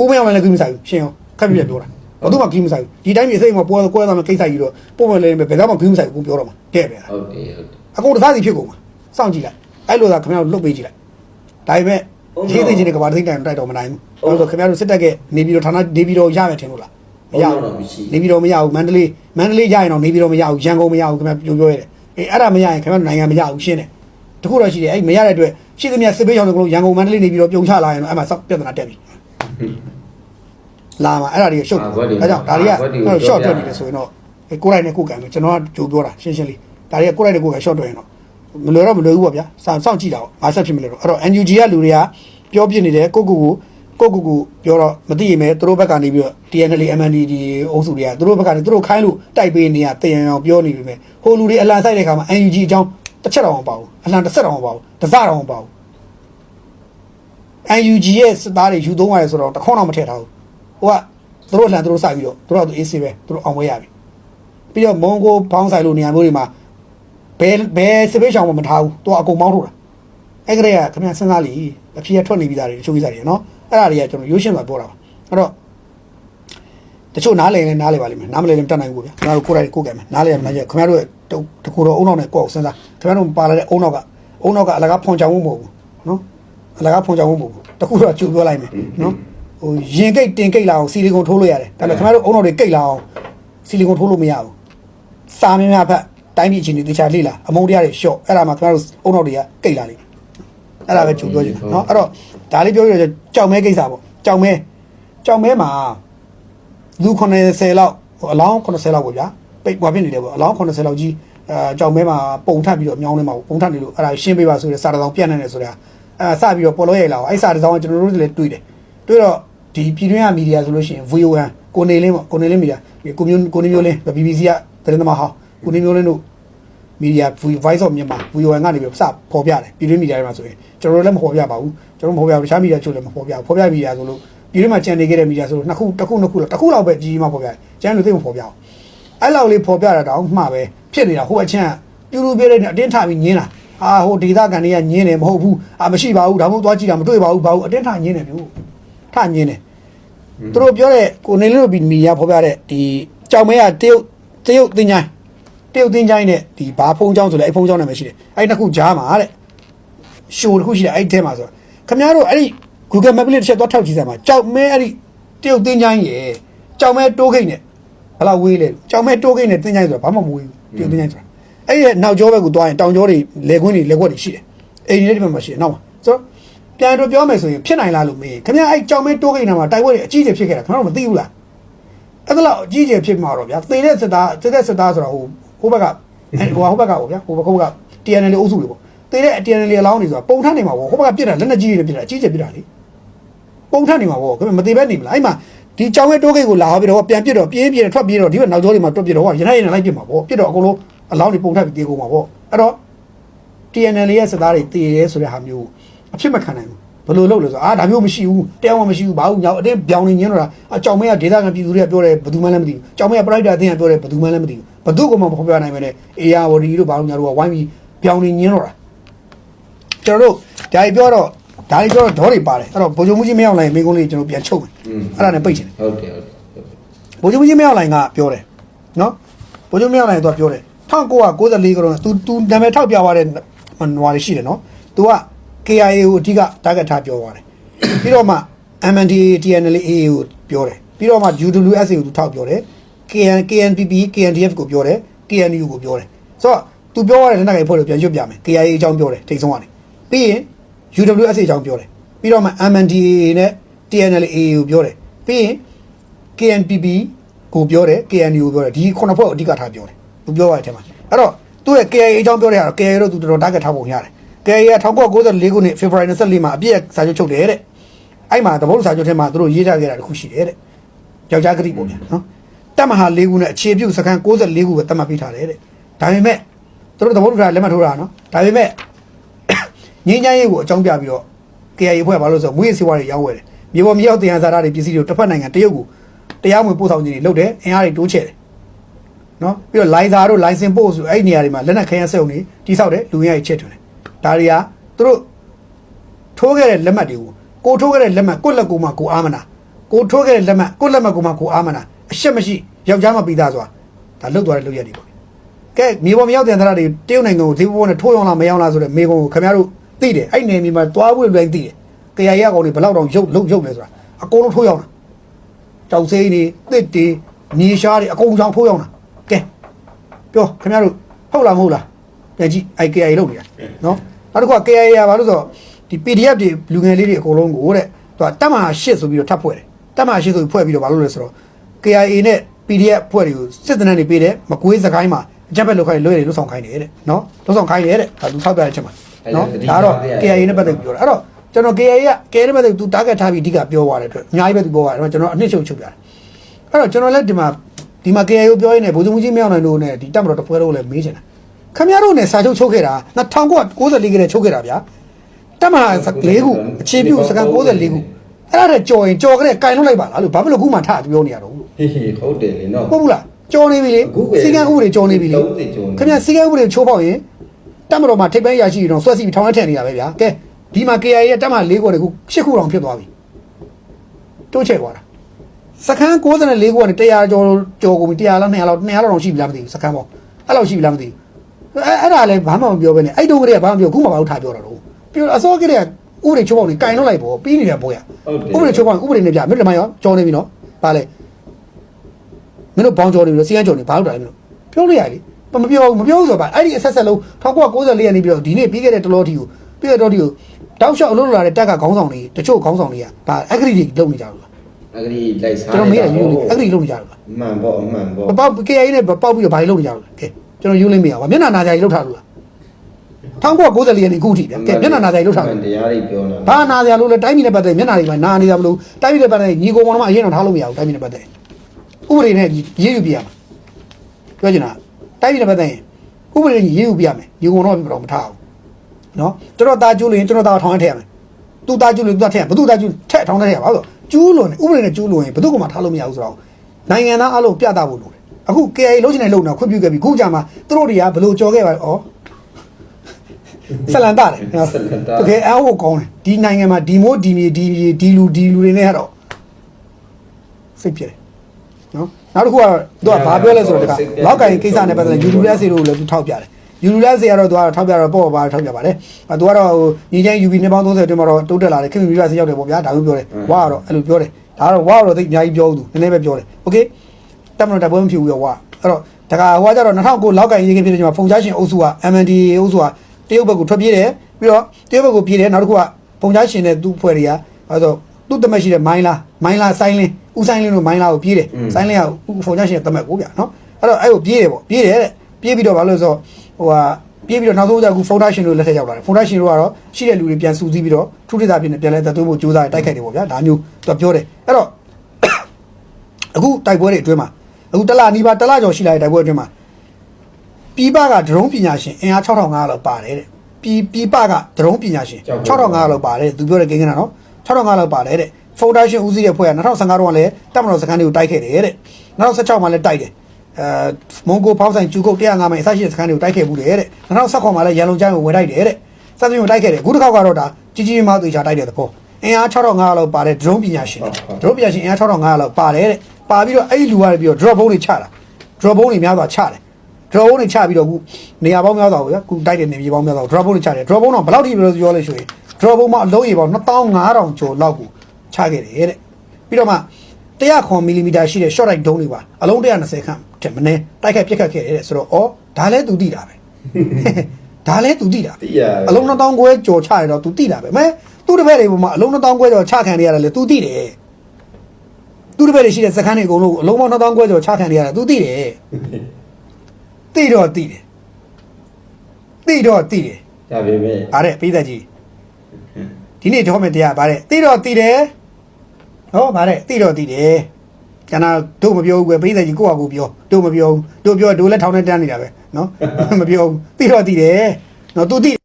ကိုမရောက်လည်းကိမဆိုင်ဘူးရှင်းရောခက်ပြပြပြောတာဘာသူမှကိမဆိုင်ဘူးဒီတိုင်းပြည်စိတ်မှာပွဲကွဲသွားမှကိစ္စကြီးတော့ပုံမှန်လည်းဘယ်တော့မှကိမဆိုင်ဘူးကိုပြောတော့မှာတဲ့ပဲလားဟုတ်တယ်ဟုတ်တယ်အကုန်တစားစီဖြစ်ကုန်မှာစောင့်ကြည့်လိုက်အဲ့လိုသာခင်ဗျားတို့လှုပ်ပေးကြည့်လိုက်ဒါပေမဲ့ရေးသိချင်းတွေကဘာသိတိုင်းတိုက်တော့မနိုင်ဘူးဟုတ်ဆိုခင်ဗျားတို့စစ်တပ်ကနေပြီးတော့ဌာနနေပြီးတော့ရမယ်ထင်လို့လားမရဘူးနေပြီးတော့မရဘူးမန္တလေးမန္တလေးရရင်တော့နေပြီးတော့မရဘူးရန်ကုန်မရဘူးခင်ဗျားပြောပြောရတယ်အေးအဲ့ဒါမရရင်ခင်ဗျားတို့နိုင်ငံမရဘူးရှင်းတယ်တခုတော့ရှိတယ်အဲ့မရတဲ့အတွက်ရှိသမျှစစ်ပေးချောင်းတွေကရန်ကုန်မန္တလေးနေပြီးတော့ပြုံချလာရင်တော့အဲ့မှာစောက်ပြဿနာတက်ပြီ လာမှာအဲ့ဒါတွေကရှုပ်ဒါကြောင့်ဒါတွေက short ထွက်နေတယ်ဆိုရင်တော့ကိုယ်တိုင်နဲ့ကိုယ်ကံပဲကျွန်တော်ကကြိုပြောတာရှင်းရှင်းလေးဒါတွေကကိုယ်တိုင်နဲ့ကိုယ်က short ထွက်ရင်တော့မလွယ်တော့မလွယ်ဘူးပေါ့ဗျာစောင့်စောင့်ကြည့်တာပေါ့ဘာဆက်ဖြစ်မလဲတော့အဲ့တော့ NUG ကလူတွေကပြောပြနေတယ်ကိုကိုကိုကိုကိုကိုပြောတော့မသိရင်ပဲသူတို့ဘက်ကနေပြီးတော့ TNL MND အုပ်စုတွေကသူတို့ဘက်ကနေသူတို့ခိုင်းလို့တိုက်ပေးနေရတည်ရင်အောင်ပြောနေပြီပဲဟိုလူတွေအလံဆိုင်တဲ့ခါမှာ NUG အကြောင်းတစ်ချက်တော့မပါဘူးအလံတစ်ဆက်တော့မပါဘူးတစ်စတော့မပါဘူး NUG ရဲ့စစ်သားတွေယူသုံးရတယ်ဆိုတော့တခေါက်တော့မထည့်ထားဘူးဟိုကသူတို့အလံသူတို့စိုက်ပြီးတော့သူတို့ကသူအေးဆေးပဲသူတို့အောင်ဝဲရပြီပြီးတော့မွန်ကိုဖောင်းဆိုင်လို့နေရာမျိုးတွေမှာဘယ်ဘယ်စပယ်ရှောင်းမှမထားဘူးသူကအကုန်မောင်းထုတ်တာအဲ့ကလေးကခင်ဗျစဉ်းစားလိအဖြစ်ရထွက်နေပြီးသားတွေတချို့ကိစ္စတွေနော်အဲ့ဒါတွေကကျွန်တော်ရိုးရှင်းစွာပြောတာပါအဲ့တော့တချို့နားလည်လဲနားလည်ပါလိမ့်မယ်နားမလည်လည်းမတတ်နိုင်ဘူးဗျာခင်ဗျားတို့ကိုယ်တိုင်ကိုယ်ကံမယ်နားလည်ရမလားခင်ဗျားတို့တကူတော့အုံနောက်နဲ့ကိုယ့်ကိုစဉ်းစားခင်ဗျားတို့ပါလာတဲ့အုံနောက်က အုံနောက်ကအလကားဖွန်ချောင်မှုမဟုတ်ဘူးနော် အလကားဖွန်ချောင်မှုမဟုတ်ဘူးတကူတော့ကြိုပြောလိုက်မယ်နော်ဟိုရင်ကိတ်တင်ကိတ်လာအောင်စီလီကွန်ထိုးလို့ရတယ်ဒါပေမဲ့ခင်ဗျားတို့အုံနောက်တွေကိတ်လာအောင်စီလီကွန်ထိုးလို့မရဘူးစာမင်းများဖက်တိုင်းပြည်အခြေအနေတခြားလေ့လာအမုန်းတရားတွေရှော့အဲ့ဒါမှခင်ဗျားတို့အုံနောက်တွေကကိတ်လာလိမ့်မယ်အဲ့ဒါပဲကြိုပြောချင်တာနော်အဲ့တော့ဒါလေးပြောရတော့ကြောက်မဲကိစ္စပေါ့ကြောက်မဲကြောက်မဲမှာလူ90လောက်ဟိုအလောင်း90လောက်ပေါ့ဗျာပိတ်ကွာဖြစ်နေတယ်ပေါ့အလောင်း90လောက်ကြီးအဲကြောင်မဲမှာပုံထပ်ပြီးတော့မြောင်းနေမှာပုံထပ်နေလို့အဲ့ဒါရှင်းပေးပါဆိုတဲ့စာတစောင်ပြန့်နေတယ်ဆိုတာ အဲစပြီးတော့ပေါ်လို့ရိုက်လာအောင်အဲ့စာတစောင်ကကျွန်တော်တို့လည်းတွေ့တယ်တွေ့တော့ဒီပြည်တွင်းကမီဒီယာဆိုလို့ရှိရင် VON ကိုနေလင်းပေါ့ကိုနေလင်းမီဒီယာကိုမျိုးကိုနေမျိုးလင်း BBC ကသတင်းသမားဟောင်းကိုနေမျိုးလင်းတို့မီဒီယာ Voice of Myanmar VON ကနေပြီးစပေါ်ပြတယ်ပြည်တွင်းမီဒီယာတွေမှာဆိုရင်ကျွန်တော်တို့လည်းမပေါ်ပြပါဘူးကျွန်တော်မပေါ်ပြဘူးတခြားမီဒီယာချို့လည်းမပေါ်ပြဘူးပေါ်ပြမီဒီယာဆိုလို့ပြည်တွင်းမှာကြံနေခဲ့တဲ့မီဒီယာဆိုလို့နှစ်ခုတစ်ခုနှစ်ခုလောက်တစ်ခုလောက်ပဲကြီးကြီးမှပေါ်ပြတယ်ကျန်လို့သိမပေါ်ပြအောင်အဲ့လောက်လေးပေါ်ပြတာတောင်မှပဲဖြစ်နေတာဟိုအချင်းပြူလူပြတဲ့အတင်းထပြီးညင်းတာ အာဟိုဒေသခံတွေကညင်းတယ်မဟုတ်ဘူးအာမရှိပါဘူးဒါမှမဟုတ်သွားကြည့်တာမတွေ့ပါဘူးဘာဘူးအတင်းထညင်းတယ်ပြူထညင်းတယ်သူတို့ပြောတဲ့ကိုနေလို့မီဒီယာပေါ်ပြတဲ့ဒီကြောင်မဲကတရုတ်တရုတ်တင်ချိုင်းတရုတ်တင်ချိုင်းနဲ့ဒီဘာဖုံးချောင်းဆိုလဲအဲ့ဖုံးချောင်းနာမည်ရှိတယ်အဲ့နှစ်ခုကြားမှာတဲ့ရှိုးတစ်ခုရှိတယ်အဲ့ဒီထဲမှာဆိုတော့ခင်ဗျားတို့အဲ့ဒီ Google Map လေးတစ်ချက်သွားထောက်ကြည့်စမ်းပါကြောက်မဲအဲ့ဒီတရုတ်တင်းချိုင်းရယ်ကြောက်မဲတိုးခိတ်နဲ့ဘယ်လောက်ဝေးလဲကြောက်မဲတိုးခိတ်နဲ့တင်းချိုင်းဆိုတာဘာမှမဝေးဘူးတရုတ်တင်းချိုင်းဆိုတာ အဲ့ဒီရဲ့နောက်ကျောဘက်ကိုသွားရင်တောင်ကျောတွေလေခွင်းတွေလက်ကွက်တွေရှိတယ်အိမ်တွေဒီဘက်မှာရှိတယ်နောက်မှာဆိုတော့ပြန်တော့ပြောမယ်ဆိုရင်ဖြစ်နိုင်လားလို့မေးခင်ဗျားအဲ့ကြောက်မဲတိုးခိတ်နာမှာတိုက်ပွဲတွေအကြီးကြီးဖြစ်ခဲ့တာခင်ဗျားတို့မသိဘူးလားအဲ့ဒါလောက်အကြီးကြီးဖြစ်မှာတော့ဗျာသေတဲ့စစ်သားသေတဲ့စစ်သားဆိုတော့ဟိုဟိုဘက်ကဟိုဟိုဘက်ကဟိုဗျာဟိုဘက်ကဟိုဘက်က TNL အုပ်စုတွေပေါ့သေတဲ့ TNL အလောင်းတွေဆိုတာပုံထနေမှာပေါ့ဟိုဘက်ကပြစ်တာလက်နက်ကြီးတွေပြစ်တာအကြီးကြီးပြစ်တာလေပုံထနေမှာပေါ့ခင်ဗျမသေးပဲနေမလားအဲ့မှာဒီကြောင်ရဲ့တိုးကိတ်ကိုလာဟောပြီးတော့ပြန်ပြစ်တော့ပြင်းပြင်းထွက်ပြေးတော့ဒီဘက်နောက်ကျောတွေမှာတွတ်ပြစ်တော့ဟောရနိုင်ရနိုင်လိုက်ပြစ်မှာပေါ့ပြစ်တော့အကုန်လုံး အလောင်းတွေပုံထပြီးတေးကုန်မှာပေါ့အဲ့တော့ TNL ရဲ့စစ်သားတွေတည်ရဲဆိုတဲ့ဟာမျိုးအဖြစ်မခံနိုင်ဘူးဘယ်လိုလုပ်လဲဆိုအာဒါမျိုးမရှိဘူးတရားဝင်မရှိဘူးဘာဘူးညောင်အတင်းပြောင်းနေညင်းတော့တာအကြောင်မဲကဒေသခံပြည်သူတွေကပြောတယ်ဘယ်သူမှလည်းမသိဘူးကြောင်မဲကပရိုက်တာအတင်းကပြောတယ်ဘယ်သူမှလည်းမသိဘူးဘယ်သူကမှမဖော်ပြနိုင်မနဲ့အေယာဝတီတို့ဘာလို့ညာတို့ကဝိုင်းပြီးပြောင်းနေညင်းတော့တာကျွန်တော်တို့ဒါကြီးပြောတော့ဒါကြီးပြောတော့ဒေါ်တွေပါတယ်အဲ့တော့ဗိုလ်ချုပ်မှုကြီးမရောက်လာရင်မိကုန်းလေးကျွန်တော်ပြန်ချုပ်မယ်အဲ့ဒါနဲ့ပိတ်ချင်တယ်ဟုတ်တယ်ဟုတ်တယ်ဗိုလ်ချုပ်ကြီးမရောက်လိုင်ကပြောတယ်နော်ဗိုလ်ချုပ်မရောက်လိုင်ကသူကပြောတယ် 1994ကတော့ तू तू နာမည်ထောက်ပြသွားတဲ့နွားတွေရှိတယ်နော် तू က KIA ကိုအဓိက target ထားပြောသွားတယ်ပြီးတော့မှ MNDAA TNLA AA ကိုပြောတယ်ပြီးတော့မှ UWSA ကို तू ထောက်ပြောတယ် KN KNPP KNDF ကိုပြောတယ် KNU ကိုပြောတယ်ဆိုတော့ तू ပြောရတဲ့လက်နက်ကိုင်ဖွဲ့လို့ပြန်ရွတ်ပြမယ် KIA အကြောင်းပြောတယ်ထိတ်ဆုံးကနေပြီးရင် UWSA အကြောင်းပြောတယ်ပြီးတော့မှ MNDAA နဲ့ TNLA AA ကိုပြောတယ်ပြီးရင် KNPP ကိုပြောတယ် KNU ကိုပြောတယ်ဒီခုနှစ်ဖွဲ့ကိုအဓိကထားပြောတယ် သူပြောရတဲ့အထက်မှာအဲ့တော့သူ့ရဲ့ KIA အကြောင်းပြောတဲ့ဟာတော့ KIA တို့သူတော်တော် target ထားပုံရတယ် KIA က1994ခုနှစ် February 24မှာအပြည့်စာချုပ်ချုပ်တယ်တဲ့အဲ့မှာသဘောတူစာချုပ်ထဲမှာသူတို့ရေးထားခဲ့တာတစ်ခုရှိတယ်တဲ့ယောက်ျားကတိပုံပြန်နော်တပ်မဟာ၄ခုနဲ့အခြေပြုစခန်း64ခုပဲတတ်မှတ်ပေးထားတယ်တဲ့ဒါပေမဲ့သူတို့သဘောတူတာလက်မှတ်ထိုးတာနော်ဒါပေမဲ့ငင်းချမ်းရေးကိုအကြောင်းပြပြီးတော့ KIA ဖွဲ့ဘာလို့လဲဆိုတော့မွေးစေဝါတွေရောက်ဝယ်တယ်မြေပေါ်မြေရောက်တရားစားတာတွေပစ္စည်းတွေတစ်ဖက်နိုင်ငံတရုတ်ကိုတရားမဝင်ပို့ဆောင်ခြင်းတွေလုပ်တယ်အင်အားတွေတိုးချဲ့တယ် နော်ပြီးတော့လိုင်ဇာတို့လိုင်စင်ပို့ဆိုအဲ့ဒီနေရာတွေမှာလက်နက်ခဲယမ်းစက်ုံတွေတိဆောက်တယ်လူငယ်တွေချက်ထွင်တယ်ဒါတွေကသူတို့ထိုးခဲ့တဲ့လက်မှတ်တွေကိုကိုထိုးခဲ့တဲ့လက်မှတ်ကိုယ့်လက်ကိုယ်မှာကိုအားမနာကိုထိုးခဲ့တဲ့လက်မှတ်ကိုလက်မှတ်ကိုမှကိုအားမနာအရှက်မရှိယောက်ျားမပြီးသားဆိုတာဒါလွတ်သွားတဲ့လွတ်ရက်တွေပေါ့ကဲမြေပေါ်မြောက်တဲ့သရတွေတရုတ်နိုင်ငံကိုဒီဘောနဲ့ထိုးရောင်းလားမရောင်းလားဆိုတဲ့မေကုံကိုခင်ဗျားတို့သိတယ်အဲ့နယ်မြေမှာတွားဖို့လွယ်သိတယ်ကြရရကောင်တွေဘယ်လောက်တောင်ရုပ်လုံးရုပ်လဲဆိုတာအကုန်လုံးထိုးရောင်းတာကြောက်စိမ်းတွေတစ်တွေမြေရှားတွေအကုန်ချောင်းထိုးရောင်းတာကဲ ပြောခင်ဗျားတို့ဟုတ်လားမဟုတ်လားပြန်ကြည့် IKI လုပ်နေတာနော်နောက်တစ်ခုက KI ရပါလို့ဆိုတော့ဒီ PDF တွေလူငယ်လေးတွေအကုန်လုံးကိုတဲ့သူကတက်မှာရှစ်ဆိုပြီးတော့ထပ်ဖွဲ့တယ်တက်မှာရှစ်ဆိုပြီးဖွဲ့ပြီးတော့ဘာလို့လဲဆိုတော့ KIA နဲ့ PDF ဖွဲ့တွေကိုစစ်တနန်းတွေပေးတယ်မကွေးစကိုင်းမှာအကြက်ဘက်လောက်ခိုင်းလွှဲတွေလွတ်ဆောင်ခိုင်းတယ်တဲ့နော်လွတ်ဆောင်ခိုင်းတယ်တဲ့ဒါသူထောက်ပြတဲ့အချက်မှာနော်ဒါကတော့ KIA နဲ့ပတ်သက်ပြီးပြောတာအဲ့တော့ကျွန်တော် KIA က KIA နဲ့ပတ်သက်ပြီးသူ target ထားပြီးအဓိကပြောသွားတဲ့အတွက်အများကြီးပဲသူပြောသွားတယ်အဲ့တော့ကျွန်တော်အနှစ်ချုပ်ချုပ်ပြတယ်အဲ့တော့ကျွန်တော်လည်းဒီမှာ ဒီမှာ KIA ကိုပြောရင်းနဲ့ဗိုလ်ချုပ်မှုကြီးမြောက်နိုင်လို့နဲ့ဒီတပ်မတော်တပွဲတော့လည်းမေးချင်တာခင်ဗျားတို့နဲ့စာချုပ်ချုပ်ခဲ့တာ1994ကလေးချုပ်ခဲ့တာဗျာတပ်မဟာ၄ခုအခြေပြုစကန်94ခုအဲ့ဒါတဲ့ကြော်ရင်ကြော်ကြတဲ့ကင်လွတ်လိုက်ပါလားလို့ဘာဖြစ်လို့ခုမှထပြောနေရတော့ဟေးဟေးဟုတ်တယ်လေနော်ဟုတ်ဘူးလားကြော်နေပြီလေအခုပဲစီကံဥပဒေကြော်နေပြီလေသုံးနှစ်ကြော်နေခင်ဗျစီကံဥပဒေချိုးဖောက်ရင်တပ်မတော်မှာထိပ်ပိုင်းရရှိရင်တော့ဆွဲစီပြီးထောင်ရထည့်နေတာပဲဗျာကဲဒီမှာ KIA ရဲ့တပ်မ၄ခုတည်းခု၈ခုတောင်ဖြစ်သွားပြီတိုးချဲ့သွားတာ စခန်း94ခုကနေ100ကျော်ကျော်ကုန်ပြီ100လောက်200လောက်200လောက်တောင်ရှိပြီလားမသိဘူးစခန်းပေါ့အဲ့လောက်ရှိပြီလားမသိဘူးအဲ့အဲ့ဒါလည်းဘာမှမပြောဘဲနဲ့အဲ့တုန်းကတည်းကဘာမှမပြောခုမှဘာလို့ထားပြောတာတော့ပြောအစောကတည်းကဥပဒေချိုးဖောက်နေကင်လို့လိုက်ပေါ့ပြီးနေတဲ့ဘောရဟုတ်တယ်ဥပဒေချိုးဖောက်ရင်ဥပဒေနဲ့ပြမြို့လမရောကြော်နေပြီနော်ဘာလဲမင်းတို့ဘောင်းကြော်နေပြီလို့စီကံကြော်နေဘာလို့တာလဲမင်းတို့ပြောလို့ရလေမပြောဘူးမပြောဘူးဆိုတော့ဗာအဲ့ဒီအဆက်ဆက်လုံး1994ရက်နေပြီးတော့ဒီနေ့ပြီးခဲ့တဲ့တလောတီကိုပြီးခဲ့တဲ့တလောတီကိုတောက်လျှောက်အလုပ်လုပ်လာတဲ့တက်ကခေါင်းဆောင်တွေတချို့ခေါင်းဆောင်တွေကဗာအဂရီတွေလုပ်နေကြလို့လား အဂရီလိုက်စားကျွန်တော်မေးရယူအဂရီလုပ်နေကြလို့လားမှန်ပေါ့အမှန်ပေါ့မပေါက် KAI နဲ့ပေါက်ပြီးတော့ဘာတွေလုပ်နေကြလို့လဲကဲကျွန်တော်ယူလိုက်မေးရပါမျက်နှာနာကြကြီးလုပ်ထားလို့လား1994ရက်နေအခုထိဗျကဲမျက်နှာနာကြကြီးလုပ်ထားလို့တရားတွေပြောနေတာဘာနာကြလို့လဲတိုင်းပြည်နဲ့ပတ်သက်မျက်နှာတွေမှာနာနေတာမလို့တိုင်းပြည်နဲ့ပတ်သက်ညီကိုကောင်တော့အရင်တော့ထားလို့မရဘူးတိုင်းပြည်နဲ့ပတ်သက်ဥပဒေနဲ့ရေးယူပြရမှာပြောချင်တာတိုင်းပြည်နဲ့ပတ်သက်ရင်ဥပဒေနဲ့ရေးယူပြရမယ်ညီကောင်တော့တော့မထားဘူးနော်ကျွန်တော်သားကျူးလို့ရင်ကျွန်တော်သားထောင်ထဲထည့်ရမယ်သူသားကျူးလို့သူသားထည့်ရဘသူသားကျူးထက်ထောင်ထဲထည့်ရပါဆို ကျူးလို့ဥပဒေနဲ့ကျူးလို့ရင်ဘသူကမှထားလို့မရဘူးဆိုတော့နိုင်ငံသားအလုံးပြသဖို့လိုတယ်အခု KA လုံးချင်တဲ့လုံတော့ခွင့်ပြုခဲ့ပြီခုကြမှာသူတို့တွေကဘလို့ကြော်ခဲ့ပါဩဆလန်တာတယ်တကယ်အဟိုကောင်းတယ်ဒီနိုင်ငံမှာဒီမို့ဒီမြေဒီမြေဒီလူဒီလူတွေနဲ့ကတော့စိတ်ပြတယ်နော်နောက်တစ်ခုကတော့သူကဘာပြောလဲဆိုတော့ဒီကလောက်ကင်ကိစ္စနဲ့ပတ်သက်တဲ့ယူလူလက်စီတို့ကိုလည်းသူထောက်ပြတယ် ယူလူလက်စီကတော့သူကထောက်ပြတော့ပေါ့ပါထောက်ပြပါတယ်အဲသူကတော့ဟိုညီချင်း UB နှစ်ပေါင်း30အတွင်းမှာတော့တိုးတက်လာတယ်ခင်ဗျာစီရောက်တယ်ပေါ့ဗျာဒါမျိုးပြောတယ်ဝါကတော့အဲ့လိုပြောတယ်ဒါကတော့ဝါကတော့သိအများကြီးပြောဘူးသူနည်းနည်းပဲပြောတယ်โอเคတက်မလို့တက်ပွဲမဖြစ်ဘူးရောဝါအဲ့တော့ဒါကဟိုကကြတော့2009လောက်ကင်ရေးခင်ဖြစ်တဲ့ချိန်မှာဖုန်ချရှင်အုပ်စုက MND အုပ်စုကတရုတ်ဘက်ကိုထွက်ပြေးတယ်ပြီးတော့တရုတ်ဘက်ကိုပြေးတယ်နောက်တစ်ခုကဖုန်ချရှင်နဲ့သူ့ဖွဲ့တွေကအဲဆိုသူ့တမက်ရှိတဲ့မိုင်းလာမိုင်းလာဆိုင်းလင်းဦးဆိုင်းလင်းတို့မိုင်းလာကိုပြေးတယ်ဆိုင်းလင်းကဖုန်ချရှင်ရဲ့တမက်ကိုဗျာနော်အဲ့တော့အဲ့ကိုပြေးတယ်ပေါ့ပြေးတယ်တဲ့ပြေးပြီးတော့ဘာလို့လဲဆိုတော့ ဟိုဟာပြေးပြီးတော့နောက်ဆုံးကျအခုဖုန်ချရှင်တို့လက်ထက်ရောက်လာတယ်ဖုန်ချရှင်တို့ကတော့ရှိတဲ့လူတွေပြန်စုစည်းပြီးတော့ထုထိတာဖြစ်နေပြန်လဲသက်သွင်းဖို့ကြိုးစားတိုက်ခိုက်တယ်ပေါ့ဗျာဒါမျိုးသူကပြောတယ်အဲ့တော့အခုတိုက်ပွဲတွေအတွင်းမှာအခုတလနီးပါးတလကျော်ရှိလာတဲ့တိုက်ပွဲအတွင်းမှာပြည်ပကဒရုန်းပညာရှင်အင်အား6500လောက်ပါတယ်တဲ့ပြည်ပြည်ပကဒရုန်းပညာရှင်6500လောက်ပါတယ်သူပြောတဲ့ကိန်းကနနော်6500လောက်ပါတယ်တဲ့ဖုန်ဒါရှင်ဦးစီးတဲ့ဖွဲ့က2015တော့လည်းတပ်မတော်စခန်းတွေကိုတိုက်ခဲ့တယ်တဲ့2016မှာလည်းတိုက်တယ် အဲမွန်ဂိုဖောင်းဆိုင်ကျူကုတ်105မိုင်အစရှိတဲ့စခန်းတွေကိုတိုက်ခဲ့ဘူးတယ်တဲ့2019မှာလည်းရန်လုံကျန်းကိုဝယ်တိုက်တယ်တဲ့စသဖြင့်တိုက်ခဲ့တယ်အခုတစ်ခေါက်ကတော့ဒါကြီးကြီးမားမားသေချာတိုက်တဲ့သဘောအင်အား6500လောက်ပါတယ်ဒရုန်းပညာရှင်ဒရုန်းပညာရှင်အင်အား6500လောက်ပါတယ်တဲ့ပါပြီးတော့အဲ့ဒီလူကပြီးတော့ drop ဘုံတွေချတာ drop ဘုံတွေများစွာချတယ် drop ဘုံတွေချပြီးတော့ခုနေရာပေါင်းများစွာကိုခုတိုက်တဲ့နေမြေပေါင်းများစွာ drop ဘုံတွေချတယ် drop ဘုံတော့ဘယ်လောက်ထိပြောပြောလဲဆိုရင် drop ဘုံမှာအလုံးရေပေါင်း2500ကျော်လောက်ကိုချခဲ့တယ်တဲ့ပြီးတော့မှ100မီလီမီတာရှိတဲ့ short light ဒုံးတွေပါအလုံး120ခန့် တဲ့မနေတိုက်ခတ်ပြက်ခတ်ခဲ့တယ်ဆိုတော့ဩဒါလည်းသူသိတာပဲဒါလည်းသူသိတာသိရအလုံး2000ခွဲကြော်ချရတော့သူသိတာပဲမဲသူ့တစ်ဖက်တွေပေါ်မှာအလုံး2000ခွဲကြော်ချခံရတယ်လေသူသိတယ်သူ့တစ်ဖက်တွေရှိတဲ့စခန်းတွေအကုန်လုံးအလုံးပေါင်း2000ခွဲကြော်ချခံရတယ်သူသိတယ်သိတော့သိတယ်သိတော့သိတယ်ဒါပေမဲ့အားတဲ့ပြည်သက်ကြီးဒီနေ့တော့မယ်တရားဗါတဲ့သိတော့သိတယ်ဟောဗါတဲ့သိတော့သိတယ် ကျန်တာတို့မပြောဘူးကွယ်ပိသက်ကြီးကိုယ့်ဟာကိုယ်ပြောတို့မပြောဘူးတို့ပြောတို့လည်းထောင်းနဲ့တန်းနေတာပဲနော်မပြောဘူးသိတော့သိတယ်နော် तू သိ